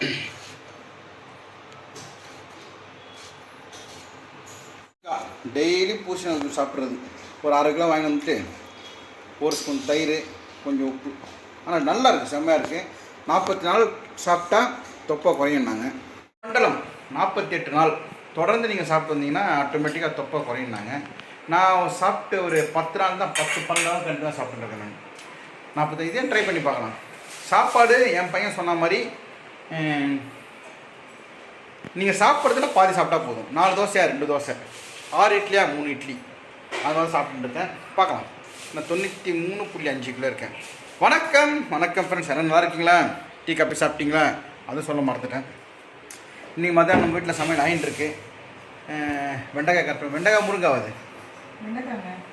Daily பூசணி juice சாப்பிட்றது. ஒரு அரை கிலோ வாங்கி வந்துட்டு ஒரு ஸ்பூன் தயிர் கொஞ்சம் உப்பு. ஆனால் நல்லா இருக்குது செம்மையாக இருக்குது நாற்பத்தி நாள் சாப்பிட்டா தொப்பை குறையும்னாங்க. மண்டலம் நாற்பத்தி எட்டு நாள். தொடர்ந்து நீங்கள் சாப்பிட்டு வந்தீங்கன்னா ஆட்டோமேட்டிக்காக தொப்பை குறையும்னாங்க. நான் சாப்பிட்டு ஒரு பத்து நாள் தான் பத்து பன்னெண்டு நாள் கண்டிப்பாக சாப்பிட்டுருக்கேன் நான். நாற்பத்தஞ்சு ட்ரை பண்ணி பார்க்கலாம். சாப்பாடு என் பையன் சொன்ன மாதிரி நீங்கள் சாப்பிட்றதுல பாதி சாப்பிட்டா போதும். நாலு தோசையா ரெண்டு தோசை. ஆறு இட்லியா மூணு இட்லி. அதனால சாப்பிட்டுட்டு இருக்கேன். பார்க்கலாம். நான் தொண்ணூற்றி மூணு புள்ளி அஞ்சு கிலோ இருக்கேன். வணக்கம். வணக்கம் ஃப்ரெண்ட்ஸ் எல்லாம் நல்லா இருக்கீங்களா? டீ காப்பி சாப்பிட்டீங்களா? அதுவும் சொல்ல மறந்துட்டேன். இன்றைக்கி மத்தியானம் நம்ம வீட்டில் சமையல் ஆயின்னு இருக்கு. வெண்டைக்காய் கட் பண்ணி வெண்டைக்காய் முருங்காவது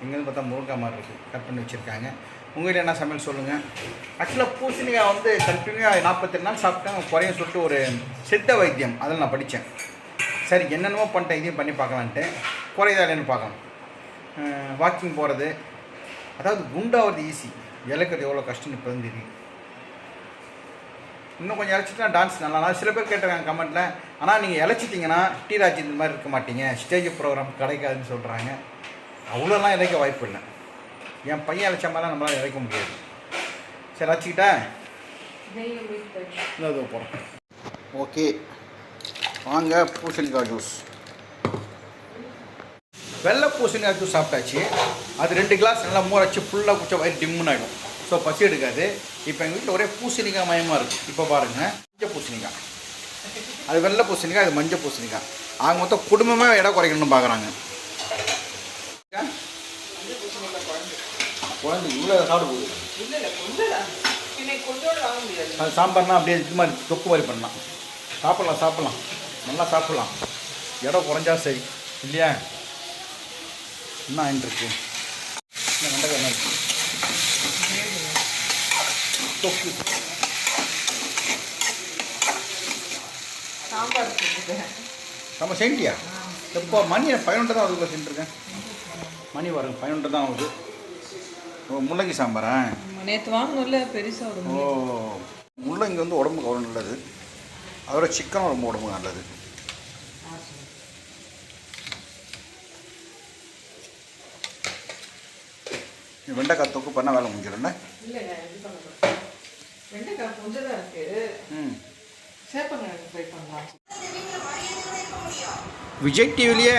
இங்கேருந்து பார்த்தா முருங்காய் மாதிரி இருக்குது கட் பண்ணி வச்சுருக்காங்க. உங்கள் என்ன சமையல் சொல்லுங்கள் ஆக்சுவலாக பூசணிக்காய் வந்து கண்டினியூவாக நாற்பத்தெட்டு நாள் சாப்பிட்டேன். குறையும் சொல்லிட்டு ஒரு சித்த வைத்தியம். அதில் நான் படித்தேன். சரி என்னென்னமோ பண்ணிட்டேன். இதையும் பண்ணி பார்க்கலான்ட்டு. குறையுதா இல்லைன்னு பார்க்கலாம். வாக்கிங் போகிறது அதாவது குண்டாவது ஈஸி இலக்கிறது எவ்வளோ கஷ்டம்னு இப்போ தெரியும் இன்னும் கொஞ்சம் இழைச்சிட்டா டான்ஸ் நல்லா சில பேர் கேட்டிருக்காங்க கமெண்ட்டில் ஆனால் நீங்கள் இழைச்சிட்டிங்கன்னா டி ராஜ் இந்த மாதிரி இருக்க மாட்டீங்க. ஸ்டேஜ் ப்ரோக்ராம் கிடைக்காதுன்னு சொல்கிறாங்க அவ்வளோலாம் இழைக்க வாய்ப்பு இல்லை. என் பையன் மாதிரிலாம் நம்மளால் இழைக்க முடியாது. சரி வச்சுக்கிட்டா நெய்யும் மிக்ஸ் பண்ணி இன்னும் போகிறேன் ஓகே. வாங்க பூசணிக்காய் ஜூஸ். வெள்ளை பூசணிக்காய் ஜூஸ் சாப்பிட்டாச்சு. அது ரெண்டு கிளாஸ் நல்லா மூற வச்சு ஃபுல்லாக குடிச்சா வயிறு டிம்முன்னு ஆகிடும் ஸோ பசி எடுக்காது. இப்போ எங்கள் வீட்டில் ஒரே பூசணிக்காய் மயமாக இருக்குது இப்போ பாருங்கள் மஞ்சள் பூசணிக்காய். அது வெள்ளை பூசணிக்காய் அது மஞ்சள் பூசணிக்காய். ஆக மொத்தம் குடும்பமே இடம் குறைக்கணும்னு பார்க்குறாங்க குழந்தை இவ்வளோ சாப்பிட போகுது. அது சாம்பார்னா அப்படியே இது மாதிரி தொக்கு மாதிரி பண்ணலாம். சாப்பிட்லாம் சாப்பிட்லாம். நல்லா சாப்பிட்லாம். இடம் குறைஞ்சா சரி. இல்லையா? என்ன ஆயின்னு இருக்கு? என்ன வெண்டைக்காய் தொக்கு. நம்ம செஞ்சிட்டியா? இப்போ மணி பதினொன்று தான் அதுக்குள்ளே செஞ்சுருக்கேன் மணி வரும் பதினொன்று தான் ஆகுது. ஓ முள்ளங்கி சாம்பாரா? நேற்று வாங்கணும்ல பெருசா ஒரு ஓ முள்ளங்கி வந்து உடம்புக்கு அவ்வளோ நல்லது. அதோட சிக்கன் ரொம்ப உடம்புக்கு நல்லது. வெண்டைக்காய் தொக்கு பண்ணால் வேலை முடிஞ்சிடும்ல இல்லைங்க இது பண்ண வெண்டைக்காய் கொஞ்சம் தான் இருக்கு. ம். சேப்பங்கிழங்கு ட்ரை பண்ணலாம். விஜய் டிவிலேயே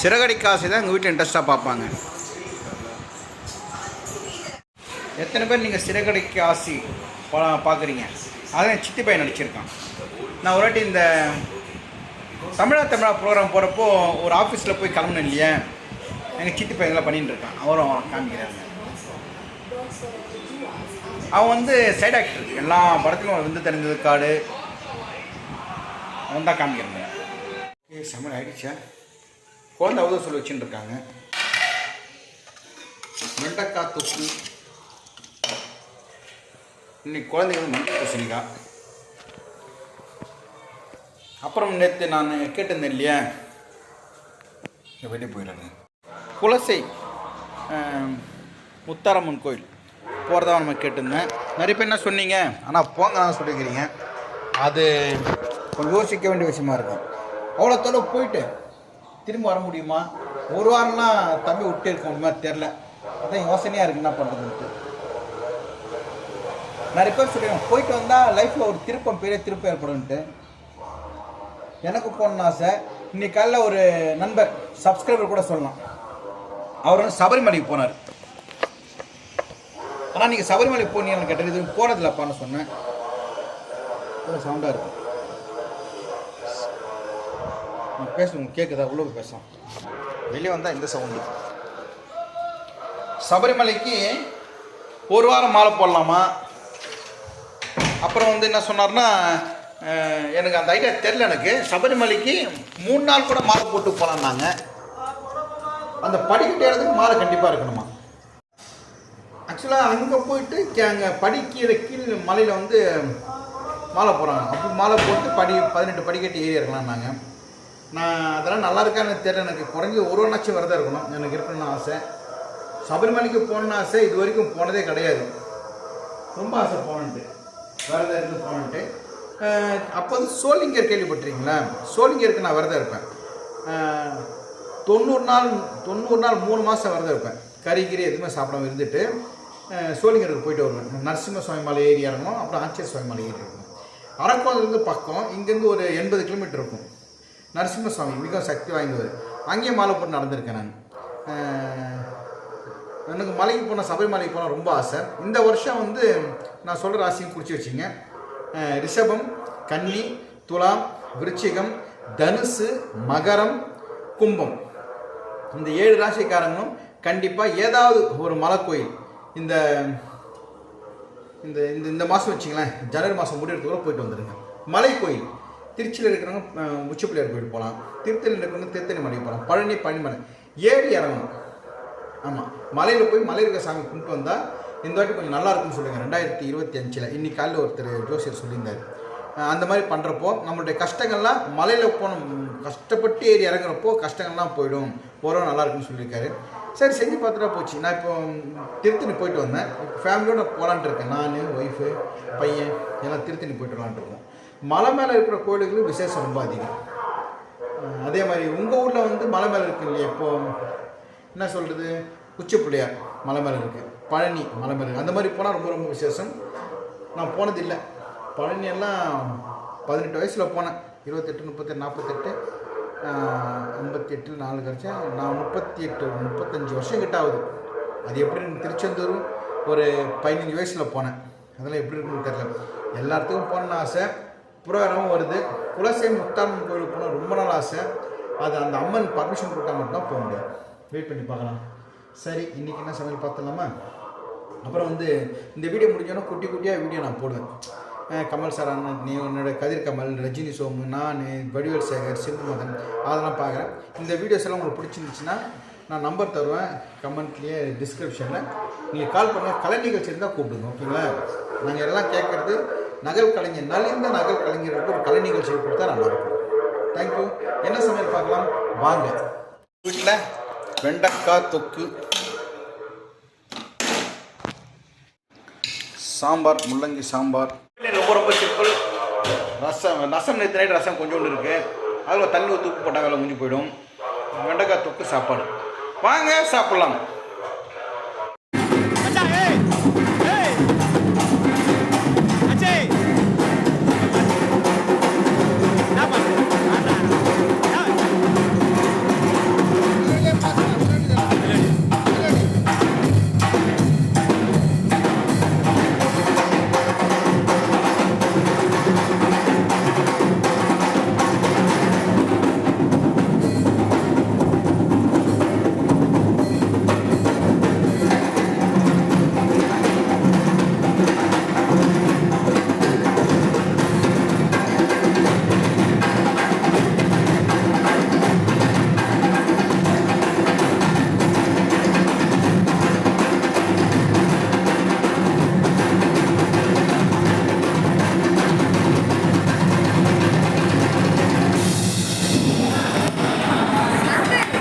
சிறகடிக்க ஆசை தான் எங்கள் வீட்டில் இன்ட்ரெஸ்ட்டாக பார்ப்பாங்க. எத்தனை பேர் நீங்கள் சிறகடைக்கு ஆசி படம் பார்க்குறீங்க? அதான் என் சித்தி பையன் நடிச்சிருக்கான். நான் ஒரு வாட்டி இந்த தமிழா தமிழா ப்ரோக்ராம் போகிறப்போ ஒரு ஆஃபீஸில் போய் கிளம்புனேன் இல்லையா? எங்கள் சித்தி பையன்லாம் பண்ணிகிட்டு இருக்கான். அவரும் அவன் காமிக்கிறாங்க. அவன் வந்து சைடு ஆக்டர் எல்லா படத்துலையும் வந்து தெரிஞ்சது காடு. அவன் தான் காமிக்கிறாங்க. ஏ சமையல் ஆயிடுச்சா? குழந்தை அவ்வளோ சொல்லி வச்சுட்டு இருக்காங்க. வெண்டைக்காய் தொப்பு இன்னைக்கு குழந்தைங்க வந்து மஞ்சள் பூசணிக்காய் அப்புறம் நேற்று நான் கேட்டிருந்தேன் இல்லையா? இங்கே வெளியே போயிடுறேன் குலசை முத்தாரம்மன் கோயில் போகிறதா நம்ம கேட்டிருந்தேன். நிறைய பேர் என்ன சொன்னீங்க? ஆனால் போங்க தான் சொல்லிக்கிறீங்க. அது கொஞ்சம் யோசிக்க வேண்டிய விஷயமா இருக்கும். அவ்வளோ தொலைவு போயிட்டு திரும்ப வர முடியுமா? ஒரு வாரம்லாம் தம்பி விட்டு இருக்க முடியுமா? தெரில அதான் யோசனையாக இருக்குது என்ன பண்ணுறது நிறைய பேர் சொல்லுவாங்க போயிட்டு வந்தால் லைஃப்பில் ஒரு திருப்பம் பெரிய திருப்பம் ஏற்படும்ன்ட்டு. எனக்கு போகணுன்னு ஆசை. இன்னைக்கு காலைல ஒரு நண்பர் சப்ஸ்கிரைபர் கூட சொல்லலாம். அவர் வந்து சபரிமலைக்கு போனார். ஆனால் நீங்கள் சபரிமலைக்கு போனீங்கன்னு கேட்டது இது போனதில்லப்பான்னு சொன்னேன். சவுண்டாக இருக்கும் நான் உங்களுக்கு கேட்குதா உள்ள போய் பேசலாம். வெளியே வந்தால் இந்த சவுண்டு. சபரிமலைக்கு ஒரு வாரம் மாலை போடலாமா? அப்புறம் வந்து என்ன சொன்னார்னா எனக்கு அந்த ஐடியா தெரில எனக்கு. சபரிமலைக்கு மூணு நாள் கூட மாலை போட்டு போகலான்னாங்க அந்த படிக்கட்டு இடத்துக்கு மாலை கண்டிப்பாக இருக்கணுமா? ஆக்சுவலாக அங்கே போயிட்டு அங்கே படிக்கிற கீழ் மலையில் வந்து மாலை போகிறாங்க அப்போ மாலை போட்டு படி பதினெட்டு படிக்கட்டு ஏறி இருக்கலாம்னாங்க நான் அதெல்லாம் நல்லா இருக்கான்னு தெரியல எனக்கு. குறைஞ்சி ஒரு ஒன்றாச்சும் வரதான் இருக்கணும். எனக்கு இருக்கணும்னு ஆசை. சபரிமலைக்கு போகணுன்னு ஆசை இது வரைக்கும் போனதே கிடையாது. ரொம்ப ஆசை போகணுன்ட்டு விரதம் இருந்து போகணுன்ட்டு அப்போ வந்து சோளிங்கர் கேள்விப்பட்டிருக்கீங்களா? சோளிங்கருக்கு நான் விரதம் இருப்பேன் தொண்ணூறு நாள் தொண்ணூறு நாள் மூணு மாதம் விரதம் இருப்பேன் கறி கறி எதுவுமே சாப்பிடாம இருந்துட்டு அஹ், சோளிங்கருக்கு போயிட்டு வருவேன். நரசிம்ம சுவாமி மலை ஏறி இறங்கணும் அப்புறம் ஆஞ்சநேய சுவாமி மலை ஏறி இருக்கணும் அரக்கோணத்துலேருந்து பக்கம் இங்கேருந்து ஒரு எண்பது கிலோமீட்டர் இருக்கும். நரசிம்ம சுவாமி மிகவும் சக்தி வாய்ந்தவர். அங்கேயும் மாலை போட்டு நடந்திருக்கேன் நான். எனக்கு மலைக்கு போனால் சபரிமலைக்கு போனால் ரொம்ப ஆசை. இந்த வருஷம் வந்து நான் சொல்கிற ராசியும் குறித்து வச்சிங்க. ரிஷபம் கன்னி துலாம் விருச்சிகம் தனுசு மகரம் கும்பம். இந்த ஏழு ராசிக்காரங்களும் கண்டிப்பாக ஏதாவது ஒரு மலை கோயில் இந்த இந்த இந்த இந்த மாதம் வச்சிங்களேன் ஜனவரி மாதம் முடியறதுக்குள்ள போயிட்டு வந்துடுங்க மலை கோயில் திருச்சியில் இருக்கிறவங்க உச்சப்பிள்ளையார் உச்சிப்பிள்ளையார் கோயில் போகலாம் திருத்தணியில் இருக்கிறவங்க திருத்தணி மலைக்கு போகலாம் பழனி பழனிமலை ஏறி இறங்கணும் ஆமாம் மலையில் போய் மலையிருக்க சாமி கும்பிட்டு வந்தால் இந்த வாட்டி கொஞ்சம் நல்லா இருக்கும்னு சொல்லுங்கள் ரெண்டாயிரத்தி இருபத்தி அஞ்சில் இன்னைக்கு காலையில் ஒருத்தர் ஜோசியர் சொல்லியிருந்தார். அந்த மாதிரி பண்ணுறப்போ நம்மளுடைய கஷ்டங்கள்லாம் மலையில் போன கஷ்டப்பட்டு ஏறி இறங்குறப்போ கஷ்டங்கள்லாம் போயிடும். போகிறோம் நல்லா இருக்குன்னு சொல்லியிருக்காரு. சரி செஞ்சு பார்த்துட்டா போச்சு. நான் இப்போ திருத்தணி போயிட்டு வந்தேன். இப்போ ஃபேமிலியோட போகலான்ட்டு இருக்கேன். நான் ஒய்ஃபு பையன் எல்லாம் திருத்தணி போயிட்டு வரலான்ட்டுருக்கோம் மலை மேலே இருக்கிற கோயிலுக்கு விசேஷம் ரொம்ப அதிகம். அதே மாதிரி உங்கள் ஊரில் வந்து மலை மேலே இருக்கு இல்லையா இப்போ? என்ன சொல்கிறது உச்சி பிள்ளையார் மலை மேலே இருக்குது பழனி மலை மேலே அந்த மாதிரி போனால் ரொம்ப ரொம்ப விசேஷம். நான் போனதில்லை பழனி எல்லாம் பதினெட்டு வயசில் போனேன். இருபத்தெட்டு முப்பத்தெட்டு நாற்பத்தெட்டு ஐம்பத்தி எட்டில் நாலு கழிச்சேன் நான் முப்பத்தி எட்டு முப்பத்தஞ்சு வருஷம் கிட்ட ஆகுது. அது எப்படி திருச்செந்தூர்? ஒரு பதினஞ்சு வயசில் போனேன். அதெல்லாம் எப்படி இருக்குன்னு தெரியல. எல்லா இடத்துக்கும் போகணுன்னு ஆசை. புரோகிராமும் வருது. குலசை முத்தாமன் கோயிலுக்கு போனால் ரொம்ப நாள் ஆசை. அது அந்த அம்மன் பர்மிஷன் கொடுத்தா மட்டும்தான் போக முடியாது வெயிட் பண்ணி பார்க்கலாம். சரி இன்றைக்கி என்ன சமையல் பார்த்துலாமா அப்புறம் வந்து இந்த வீடியோ முடிஞ்சோன்னா குட்டி குட்டியாக வீடியோ நான் போடுவேன். கமல் சார் அண்ணன் நீ உன்னோட கதிர் கமல் ரஜினி சோமு நான் வடிவேல் சேகர் சிந்து மதன் அதெல்லாம் பார்க்குறேன். இந்த வீடியோஸ் எல்லாம் உங்களுக்கு பிடிச்சிருந்துச்சுன்னா நான் நம்பர் தருவேன் கமெண்ட்லேயே டிஸ்கிரிப்ஷனில் நீங்கள் கால் பண்ணுங்கள் கலை நிகழ்ச்சி இருந்தால் கூப்பிடுங்க ஓகேங்களா நாங்கள் எல்லாம் கேட்குறது நகல் கலைஞர் நலிந்த நகல் கலைஞர்களுக்கு ஒரு கலை நிகழ்ச்சியை கொடுத்தா நல்லாயிருக்கும் தேங்க்யூ என்ன சமையல் பார்க்கலாம்? வாங்க. வீட்டில் வெண்டைக்காய் தொக்கு சாம்பார் முள்ளங்கி சாம்பார். ரொம்ப ரொம்ப சிம்பிள் ரசம் ரசம் நேற்று நைட் ரசம் கொஞ்சோண்டு இருக்குது அதில் தண்ணி ஊற்றி உப்பு போட்டால் வேலை முடிஞ்சு போயிடும். வெண்டைக்காய் தொக்கு சாப்பாடு. வாங்க சாப்பிட்லாம்.